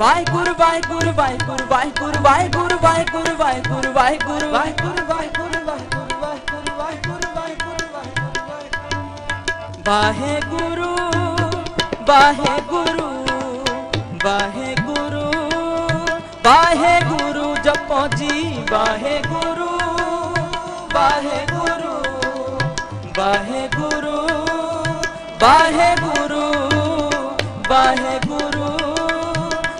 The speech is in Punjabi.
ਵਾਹਿਗੁਰੂ ਵਾਹਿਗੁਰੂ ਵਾਹਿਗੁਰੂ ਵਾਹਿਗੁਰੂ ਵਾਹਿਗੁਰੂ ਵਾਹਿਗੁਰੂ ਵਾਹਿਗੁਰੂ ਵਾਹਿਗੁਰੂ ਵਾਹਿਗੁਰੂ ਵਾਹਿਗੁਰੂ ਵਾਹਿਗੁਰੂ ਵਾਹਿਗੁਰੂ ਵਾਹਿਗੁਰੂ ਵਾਹਿਗੁਰੂ ਵਾਹਿਗੁਰੂ ਵਾਹਿਗੁਰੂ ਵਾਹਿਗੁਰੂ ਜਪੋ ਜੀ ਵਾਹਿਗੁਰੂ ਵਾਹਿਗੁਰੂ ਵਾਹਿਗੁਰੂ ਵਾਹਿਗੁਰੂ ਵਾਹਿਗੁਰੂ